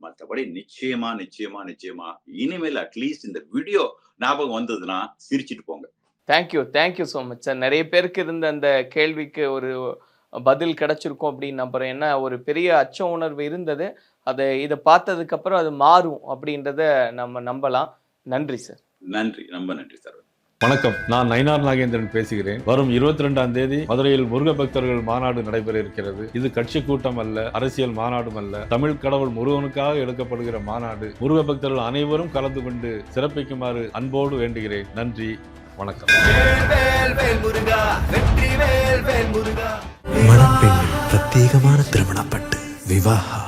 மற்றபடி நிச்சயமா நிச்சயமா நிச்சயமா இனிமேல் அட்லீஸ்ட் இந்த வீடியோ ஞாபகம் வந்ததுன்னா சிரிச்சிட்டு போங்க. Thank you thank you so much sir நிறைய பேருக்கு இருந்த அந்த கேள்விக்கு ஒரு பதில் கிடைச்சிருக்கும் அப்படின்னு நம்புறேன் ஏன்னா ஒரு பெரிய அச்ச உணர்வு இருந்தது. அதை இதை பார்த்ததுக்கு அப்புறம் அது மாறும் அப்படின்றத நம்ம நம்பலாம். நன்றி சார் நன்றி ரொம்ப நன்றி சார் வணக்கம். நான் நயினார் நாகேந்திரன் பேசுகிறேன். வரும் இருபத்தி ரெண்டாம் தேதி மதுரையில் முருக பக்தர்கள் மாநாடு நடைபெற இருக்கிறது இது கட்சி கூட்டம் அல்ல அரசியல் மாநாடும் அல்ல. தமிழ் கடவுள் முருகனுக்காக எடுக்கப்படுகிற மாநாடு. முருக பக்தர்கள் அனைவரும் கலந்து கொண்டு சிறப்பிக்குமாறு அன்போடு வேண்டுகிறேன். நன்றி வணக்கம். மணப்பெண்ணின் பிரத்யேகமான திருமணப்பட்டு விவாகா.